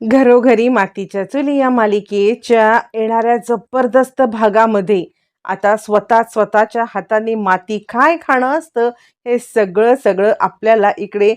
घरोघरी मातीच्या चुली या मालिकेच्या येणाऱ्या जबरदस्त भागामध्ये आता स्वतः स्वतःच्या हाताने माती काय खाणं असतं हे सगळं सगळं आपल्याला इकडे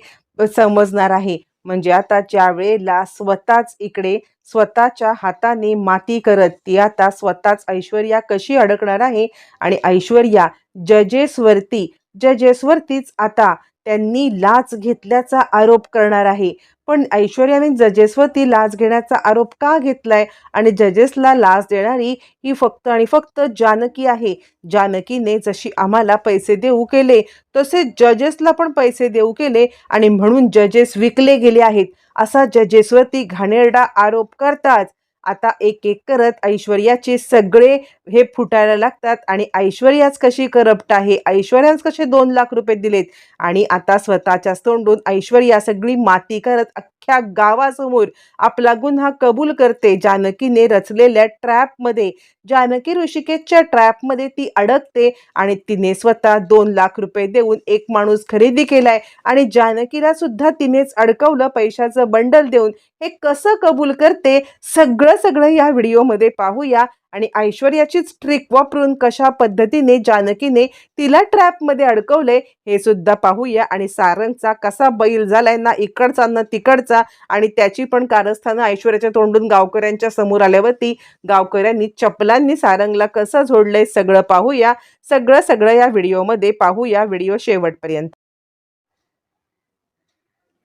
समजणार आहे. म्हणजे आता ज्या वेळेला स्वतःच इकडे स्वतःच्या हाताने माती करत ती आता स्वतःच ऐश्वर्या कशी अडकणार आहे? आणि ऐश्वर्या जजेसवरती जजेसवरतीच आता त्यांनी लाच घेतल्याचा आरोप करणार आहे. पण ऐश्वर्याने जजेसवरती लाच घेण्याचा आरोप का घेतलाय? आणि जजेसला लाच देणारी ही फक्त आणि फक्त जानकी आहे. जानकीने जशी आम्हाला पैसे देऊ केले तसे जजेसला पण पैसे देऊ केले आणि म्हणून जजेस विकले गेले आहेत. असा जजेसवरती घाणेरडा आरोप करताच आता एक एक करत ऐश्वर्याचे सगळे हे फुटायला लागतात आणि ऐश्वर्याच कशी करप्ट आहे? ऐश्वर्याच कसे दोन लाख रुपये दिलेत? आणि आता स्वतःच्याच तोंडून ऐश्वर्या सगळी माती करत अख्ख्या गावासमोर आपला गुन्हा कबूल करते जानकीने रचलेल्या ट्रॅपमध्ये जानकी ऋषिकेशच्या ट्रॅपमध्ये ती अडकते आणि तिने स्वतः दोन लाख रुपये देऊन एक माणूस खरेदी केलाय आणि जानकीला सुद्धा तिनेच अडकवलं पैशाचं बंडल देऊन. हे कसं कबूल करते? सगळं सगळं या व्हिडिओमध्ये पाहूया. आणि ऐश्वर्याचीच ट्रिक वापरून कशा पद्धतीने जानकीने तिला ट्रॅपमध्ये अडकवले हे सुद्धा पाहूया. आणि सारंगचा कसा बैल झालाय ना इकडचा ना तिकडचा. आणि त्याची पण कारस्थानं ऐश्वर्याच्या तोंडून गावकऱ्यांच्या समोर आल्यावरती गावकऱ्यांनी चपलांनी सारंगला कसं झोडलंय सगळं पाहूया. सगळं सगळं या व्हिडिओमध्ये पाहूया. व्हिडिओ शेवटपर्यंत.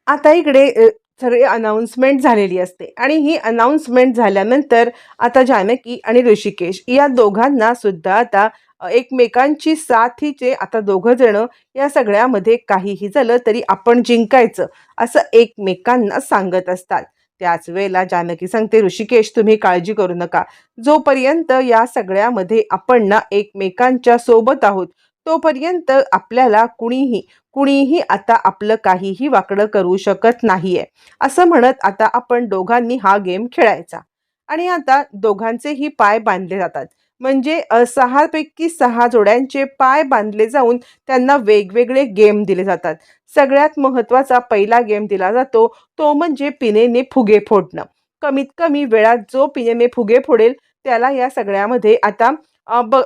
आता इकडे सगळे अनाऊन्समेंट झालेली असते. आणि ही अनाऊन्समेंट झाल्यानंतर आता जानकी आणि ऋषिकेश या दोघांना सुद्धा आता एकमेकांची साथीचे आता दोघं जण या सगळ्यामध्ये काहीही झालं तरी आपण जिंकायचं असं एकमेकांना सांगत असतात. त्याच वेळेला जानकी सांगते ऋषिकेश तुम्ही काळजी करू नका. जोपर्यंत या सगळ्यामध्ये आपण ना एकमेकांच्या सोबत आहोत तोपर्यंत आपल्याला कुणीही कुणीही आता आपलं काहीही वाकडं करू शकत नाहीये. असं म्हणत आता आपण दोघांनी हा गेम खेळायचा. आणि आता दोघांचेही पाय बांधले जातात. म्हणजे सहापैकी सहा जोड्यांचे पाय बांधले जाऊन त्यांना वेगवेगळे गेम दिले जातात. सगळ्यात महत्त्वाचा पहिला गेम दिला जातो तो म्हणजे पिनेने फुगे फोडणं. कमीत कमी वेळात जो पिनेने फुगे फोडेल त्याला या सगळ्यामध्ये आता ब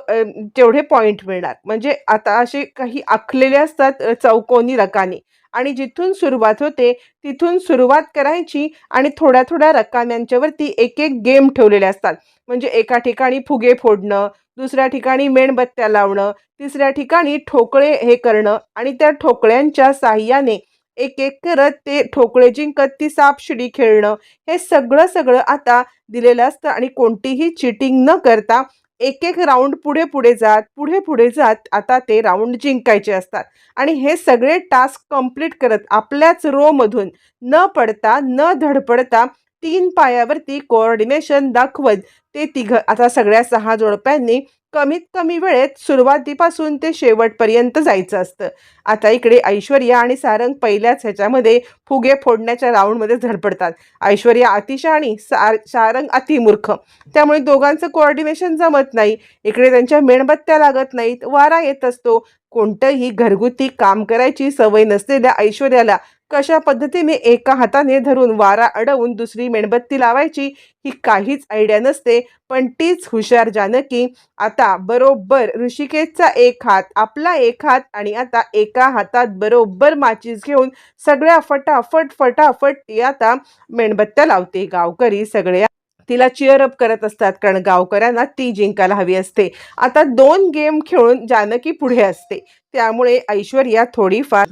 तेवढे पॉईंट मिळणार. म्हणजे आता असे काही आखलेले असतात चौकोनी रकाने. आणि जिथून सुरुवात होते तिथून सुरुवात करायची आणि थोड्या थोड्या रकान्यांच्यावरती एक एक गेम ठेवलेले असतात. म्हणजे एका ठिकाणी फुगे फोडणं दुसऱ्या ठिकाणी मेणबत्त्या लावणं तिसऱ्या ठिकाणी ठोकळे हे करणं आणि त्या ठोकळ्यांच्या साह्याने एक एक करत ते ठोकळे जिंकत ती सापशिडी खेळणं हे सगळं सगळं आता दिलेलं असतं. आणि कोणतीही चिटिंग न करता एक एक राऊंड पुढे पुढे जात पुढे पुढे जात आता ते राऊंड जिंकायचे असतात. आणि हे सगळे टास्क कंप्लीट करत आपल्याच रोमधून न पडता न धडपडता तीन पायावरती कोऑर्डिनेशन दाखवत ते तिघ आता सगळ्या सहा जोडप्यांनी कमीत कमी वेळेत सुरुवातीपासून ते शेवटपर्यंत जायचं असतं. आता इकडे ऐश्वर्या आणि सारंग पहिल्याच ह्याच्यामध्ये फुगे फोडण्याच्या राऊंडमध्ये झडपडतात. ऐश्वर्या अतिशहाणी सार सारंग अतिमूर्ख. त्यामुळे दोघांचं कोऑर्डिनेशन जमत नाही. इकडे त्यांच्या मेणबत्त्या लागत नाहीत. वारा येत असतो. कोणतंही घरगुती काम करायची सवय नसलेल्या ऐश्वर्याला कशा पद्धतीने एका हाताने धरून वारा अडवून दुसरी मेणबत्ती लावायची ही काहीच आयडिया नसते. पण तीच हुशार जानकी आता बरोबर ऋषिकेशचा एक हात आपला एक हात आणि आता एका हातात बरोबर माचीस घेऊन सगळ्या फटाफट फटाफट ती आता मेणबत्त्या लावते. गावकरी सगळ्या तिला चिअर अप करत असतात कारण गावकऱ्यांना ती जिंकायला हवी असते. आता दोन गेम खेळून जानकी पुढे असते. त्यामुळे ऐश्वर्या थोडीफार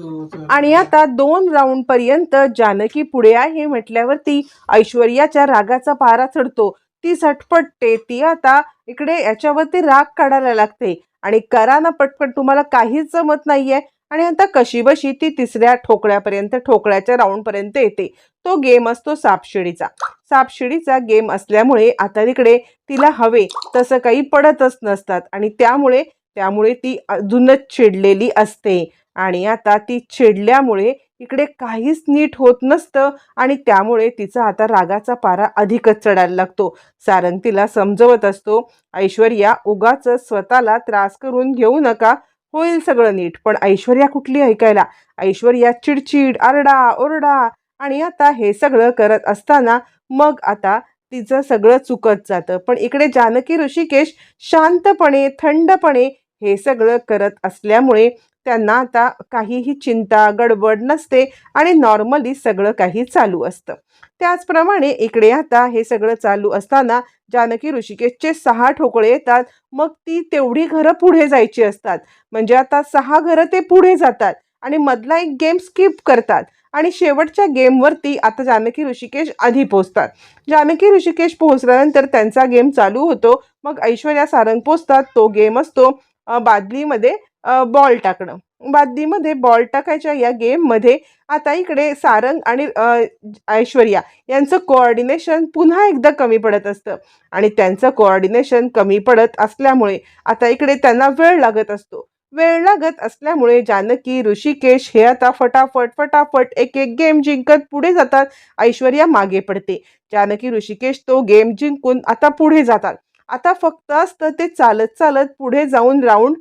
आणि आता दोन राऊंड पर्यंत जानकी पुढे आहे म्हटल्यावरती ऐश्वर्याच्या रागाचा पारा चढतो. ती झटपटते ती आता इकडे याच्यावरती राग काढायला लागते. आणि करा ना पटपट तुम्हाला काहीच जमत नाहीये. आणि आता कशी बशी ती तिसऱ्या ठोकळ्यापर्यंत ठोकळ्याच्या राऊंड पर्यंत येते. तो गेम असतो सापशिडीचा. सापशिडीचा गेम असल्यामुळे आता तिकडे तिला हवे तसं काही पडतच नसतात. आणि त्यामुळे त्यामुळे ती अजूनच चिडलेली असते. आणि आता ती चिडल्यामुळे इकडे काहीच नीट होत नसतं आणि त्यामुळे तिचा आता रागाचा पारा अधिकच चढायला लागतो. सारंग तिला समजवत असतो ऐश्वर्या उगाच स्वतःला त्रास करून घेऊ नका. होईल सगळं नीट पण ऐश्वर्या कुठली ऐकायला? ऐश्वर्या चिडचिड आरडा ओरडा. आणि आता हे सगळं करत असताना मग आता तिचं सगळं चुकत जातं. पण इकडे जानकी ऋषिकेश शांतपणे थंडपणे हे सगळं करत असल्यामुळे त्यांना आता काहीही चिंता गडबड नसते आणि नॉर्मली सगळं काही चालू असतं. त्याचप्रमाणे इकडे आता हे सगळं चालू असताना जानकी ऋषिकेशचे सहा ठोकळे येतात. मग ती तेवढी घरं पुढे जायची असतात. म्हणजे आता सहा घरं ते पुढे जातात आणि मधला एक गेम स्किप करतात. आणि शेवटच्या गेमवरती आता जानकी ऋषिकेश आधी पोचतात जानकी ऋषिकेश पोहोचल्यानंतर त्यांचा गेम चालू होतो. मग ऐश्वर्या सारंग पोचतात तो गेम असतो बादलीमध्ये बॉल टाकणं. बादलीमध्ये बॉल टाकायच्या या गेममध्ये आता इकडे सारंग आणि ऐश्वर्या यांचं कोऑर्डिनेशन पुन्हा एकदा कमी पडत असतं. आणि त्यांचं कोऑर्डिनेशन कमी पडत असल्यामुळे आता इकडे त्यांना वेळ लागत असतो. वेळ लागत असल्यामुळे जानकी ऋषिकेश हे आता फटाफट फटाफट एक एक गेम जिंकत पुढे जातात ऐश्वर्या मागे पडते. जानकी ऋषिकेश तो गेम जिंकून आता पुढे जातात. आता फक्त असतं ते चालत चालत पुढे जाऊन राऊंड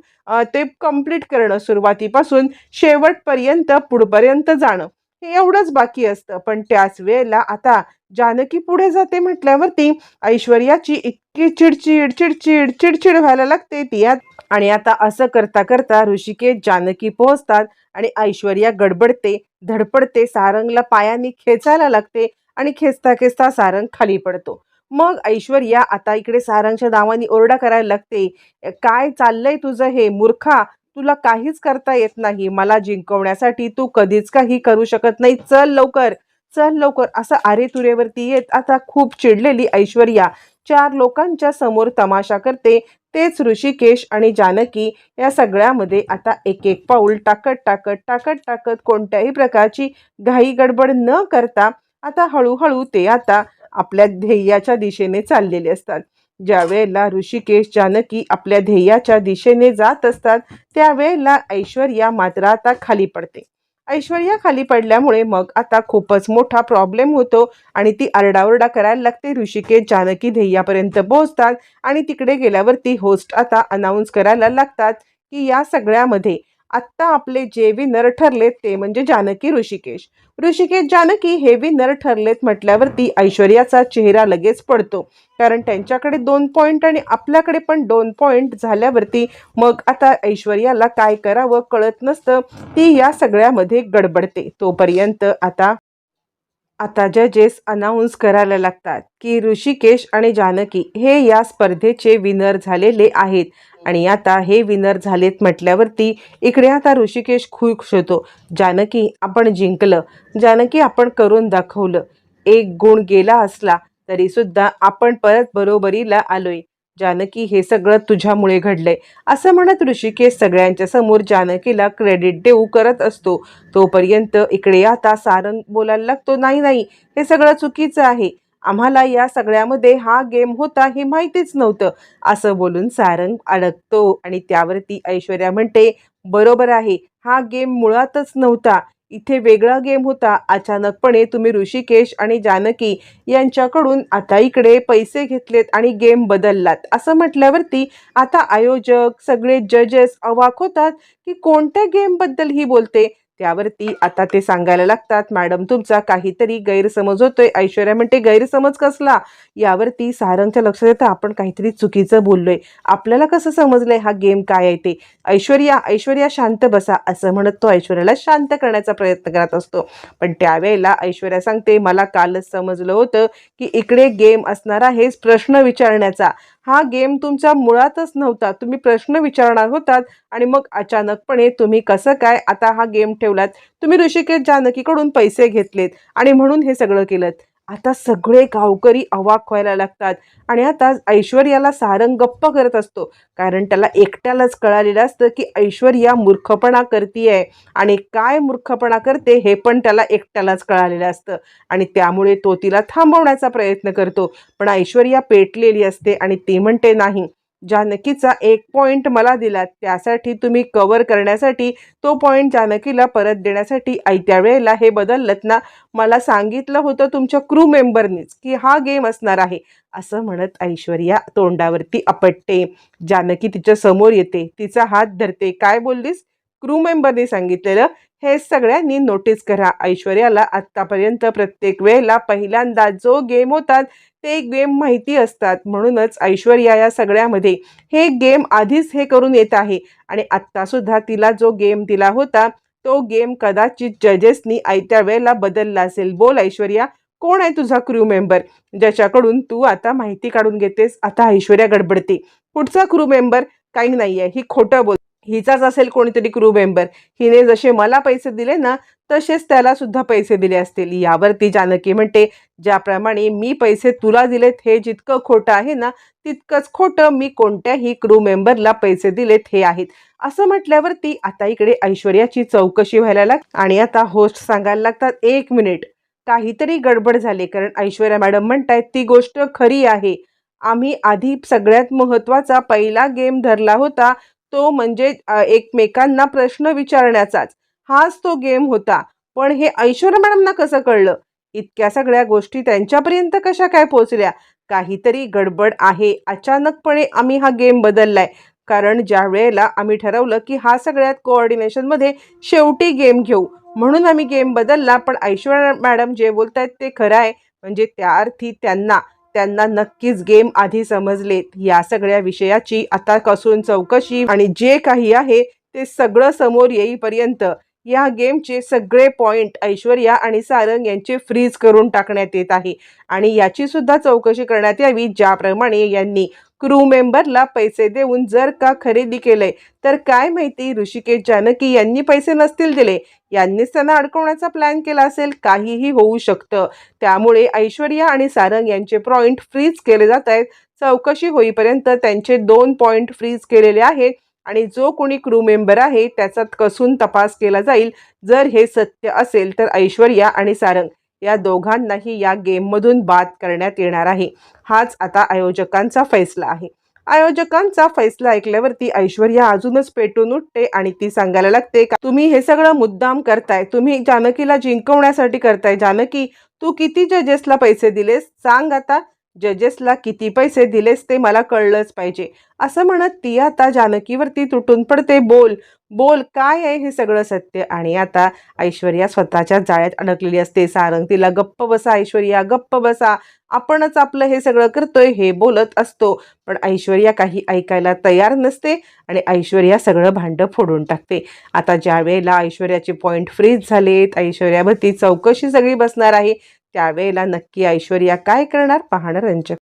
ते कंप्लीट करणं सुरुवातीपासून शेवटपर्यंत पुढपर्यंत जाणं. हे एवढंच बाकी असतं. पण त्याच वेळेला आता जानकी पुढे जाते म्हटल्यावरती ऐश्वर्याची इतकी चिडचिड चिडचिड चिडचिड व्हायला लागते ती. आणि आता असं करता करता ऋषिकेश जानकी पोहोचतात आणि ऐश्वर्या गडबडते धडपडते सारंगला पायाने खेचायला लागते आणि खेचता खेचता सारंग खाली पडतो. मग ऐश्वर्या आता इकडे सारंगच्या नावाने ओरडा करायला लागते. काय चाललंय तुझं हे मूर्खा? तुला काहीच करता येत नाही. मला जिंकवण्यासाठी तू कधीच काही करू शकत नाही. चल लवकर. चल लवकर. असं आरे तुरेवरती येत आता खूप चिडलेली ऐश्वर्या चार लोकांच्या समोर तमाशा करते. तेच ऋषिकेश आणि जानकी या सगळ्यामध्ये आता एक एक पाऊल टाकत टाकत टाकत टाकत कोणत्याही प्रकारची घाई गडबड न करता आता हळूहळू ते आता आपल्या ध्येयाच्या दिशेने चाललेले असतात. ज्या वेळेला ऋषिकेश जानकी आपल्या ध्येयाच्या दिशेने जात असतात त्यावेळेला ऐश्वर्या मात्र आता खाली पडते. ऐश्वर्या खाली पडल्यामुळे मग आता खूपच मोठा प्रॉब्लेम होतो आणि ती आरडाओरडा करायला लागते. ऋषिकेश जानकी ध्येयापर्यंत पोहोचतात आणि तिकडे गेल्यावरती होस्ट आता अनाऊन्स करायला लागतात की या सगळ्यामध्ये आत्ता आपले जे विनर ठरलेत ते म्हणजे जानकी ऋषिकेश. ऋषिकेश जानकी हे विनर ठरलेत म्हटल्यावरती ऐश्वर्याचा चेहरा लगेच पडतो. कारण त्यांच्याकडे दोन पॉईंट आणि आपल्याकडे पण दोन पॉईंट झाल्यावरती मग आता ऐश्वर्याला काय करावं कळत नसतं. ती या सगळ्यामध्ये गडबडते. तोपर्यंत आता आता जजेस अनाऊन्स करायला लागतात की ऋषिकेश आणि जानकी हे या स्पर्धेचे विनर झालेले आहेत. आणि आता हे विनर झालेत म्हटल्यावरती इकडे आता ऋषिकेश खुश होतो. जानकी आपण जिंकलं. जानकी आपण करून दाखवलं. एक गुण गेला असला तरी सुद्धा आपण परत बरोबरीला आलोय. जानकी हे सगळं तुझ्यामुळे घडलंय. असं म्हणत ऋषिकेश सगळ्यांच्या समोर जानकीला क्रेडिट देऊ करत असतो. तोपर्यंत इकडे आता सारंग बोलायला लागतो नाही नाही हे सगळं चुकीचं आहे. आम्हाला या सगळ्यामध्ये हा गेम होता हे माहितीच नव्हतं. असं बोलून सारंग अडकतो आणि त्यावरती ऐश्वर्या म्हणते बरोबर आहे हा गेम मुळातच नव्हता. इथे वेगळा गेम होता. अचानकपणे तुम्ही ऋषिकेश आणि जानकी यांच्याकडून आता इकडे पैसे घेतलेत आणि गेम बदललात. असं म्हटल्यावरती आता आयोजक सगळे जजेस अवाक होतात की कोणत्या गेमबद्दल ही बोलते? त्यावरती आता ते सांगायला लागतात मॅडम तुमचा काहीतरी गैरसमज होतोय. ऐश्वर्या म्हणते गैरसमज कसला? यावरती सारंगच्या लक्षात येतं आपण काहीतरी चुकीचं बोललोय. आपल्याला कसं समजलंय हा गेम काय आहे ते? ऐश्वर्या ऐश्वर्या शांत बसा असं म्हणत तो ऐश्वर्याला शांत करण्याचा प्रयत्न करत असतो. पण त्यावेळेला ऐश्वर्या सांगते मला कालच समजलं होतं की इकडे गेम असणार आहे प्रश्न विचारण्याचा. हा गेम तुमचा मुळातच नव्हता. तुम्ही प्रश्न विचारणार होतात आणि मग अचानकपणे तुम्ही कसं काय आता हा गेम ठेवलात? तुम्ही ऋषिकेश जानकीकडून पैसे घेतलेत आणि म्हणून हे सगळं केलं आता सगळे गावकरी अवाक व्हायला लागतात. आणि आता ऐश्वर्याला सारंग गप्प करत असतो. कारण त्याला एकट्यालाच कळालेलं असतं की ऐश्वर्या मूर्खपणा करतीये. आणि काय मूर्खपणा करते हे पण त्याला एकट्यालाच कळालेलं असतं. आणि त्यामुळे तो तिला थांबवण्याचा प्रयत्न करतो. पण ऐश्वर्या पेटलेली असते आणि ती म्हणते नाही जानकीचा एक पॉईंट मला दिला. त्यासाठी तुम्ही कवर करण्यासाठी तो पॉईंट जानकीला परत देण्यासाठी आयत्या वेळेला हे बदललत ना मला सांगितलं होतं तुमच्या क्रू मेंबरनीच की हा गेम असणार आहे. असं म्हणत ऐश्वर्या तोंडावरती अपटते जानकी तिच्या समोर येते. तिचा हात धरते. काय बोललीस? क्रू मेंबरने सांगितलेलं हे सगळ्यांनी नोटीस करा. ऐश्वर्याला आत्तापर्यंत प्रत्येक वेळेला पहिल्यांदा जो गेम होतात ते गेम माहिती असतात. म्हणूनच ऐश्वर्या या सगळ्यामध्ये हे गेम आधीच हे करून येत आहे. आणि आत्तासुद्धा तिला जो गेम दिला होता तो गेम कदाचित जजेसनी आयत्या वेळेला बदलला असेल. बोल ऐश्वर्या कोण आहे तुझा क्रू मेंबर ज्याच्याकडून तू आता माहिती काढून घेतेस आता ऐश्वर्या गडबडते. पुढचा क्रू मेंबर काही नाही आहे ही खोटं बोल हिचाच असेल कोणीतरी क्रू मेंबर हिने जसे मला पैसे दिले ना तसेच त्याला सुद्धा पैसे दिले असतील. यावरती जानकी म्हणते ज्याप्रमाणे मी पैसे तुला दिलेत हे जितकं खोटं आहे ना तितकंच खोटं. मी कोणत्याही क्रू मेंबरला पैसे दिलेत हे आहेत. असं म्हटल्यावरती आता इकडे ऐश्वर्याची चौकशी व्हायला लाग आणि आता होस्ट सांगायला लागतात एक मिनिट काहीतरी गडबड झाली. कारण ऐश्वर्या मॅडम म्हणतायत ती गोष्ट खरी आहे. आम्ही आधी सगळ्यात महत्त्वाचा पहिला गेम धरला होता. तो म्हणजे एकमेकांना प्रश्न विचारण्याचाच. हाच तो गेम होता. पण हे ऐश्वर्या मॅडमना कसं कळलं? इतक्या सगळ्या गोष्टी त्यांच्यापर्यंत कशा काय पोहोचल्या? काहीतरी गडबड आहे. अचानकपणे आम्ही हा गेम बदललाय. कारण ज्या वेळेला आम्ही ठरवलं की हा सगळ्यात कोऑर्डिनेशनमध्ये शेवटी गेम घेऊ. म्हणून आम्ही गेम बदलला. पण ऐश्वर्या मॅडम जे बोलत आहेत ते खरं आहे. म्हणजे त्या अर्थी त्यांना त्यांना नक्कीच गेम आधी समजलेत. या सगळ्या विषयाची आता कसून चौकशी आणि जे काही आहे ते सगळं समोर येईपर्यंत या गेमचे सगळे पॉइंट ऐश्वर्या आणि सारंग यांचे फ्रीज करून टाकण्यात येत आहे. आणि याची सुद्धा चौकशी करण्यात यावी ज्याप्रमाणे यांनी क्रू मेंबरला पैसे देऊन जर का खरेदी केलंय तर काय माहिती ऋषिकेश जानकी यांनी पैसे नसतील दिले? यांनीच त्यांना अडकवण्याचा प्लॅन केला असेल काहीही होऊ शकतं. त्यामुळे ऐश्वर्या आणि सारंग यांचे पॉइंट फ्रीज केले जात आहेत. चौकशी होईपर्यंत त्यांचे दोन पॉइंट फ्रीज केलेले आहेत आणि जो कोणी क्रू मेंबर आहे त्याचा कसून तपास केला जाईल. जर हे सत्य असेल तर ऐश्वर्या आणि सारंग या दोघांनाही या गेममधून बाद करण्यात येणार आहे. हाच आता आयोजकांचा फैसला आहे. आयोजकांचा फैसला ऐकल्यावरती ऐश्वर्या अजूनच पेटून उठते आणि ती सांगायला लागते का तुम्ही हे सगळं मुद्दाम करताय. तुम्ही जानकीला जिंकवण्यासाठी करताय. जानकी तू किती जजेसला पैसे दिलेस? सांग आता. जजेसला किती पैसे दिलेस ते मला कळलंच पाहिजे. असं म्हणत ती आता जानकीवरती तुटून पडते. बोल बोल काय आहे हे सगळं सत्य? आणि आता ऐश्वर्या स्वतःच्या जाळ्यात अडकलेली असते. सारंग तिला गप्प बसा ऐश्वर्या गप्प बसा. आपणच आपलं हे सगळं करतोय हे बोलत असतो. पण ऐश्वर्या काही ऐकायला तयार नसते आणि ऐश्वर्या सगळं भांडं फोडून टाकते. आता ज्या वेळेला ऐश्वर्याचे पॉईंट फ्रीज झालेत ऐश्वर्यावरती चौकशी सगळी बसणार आहे. त्यावेळेला नक्की ऐश्वर्या काय करणार? पाहणं रंजक.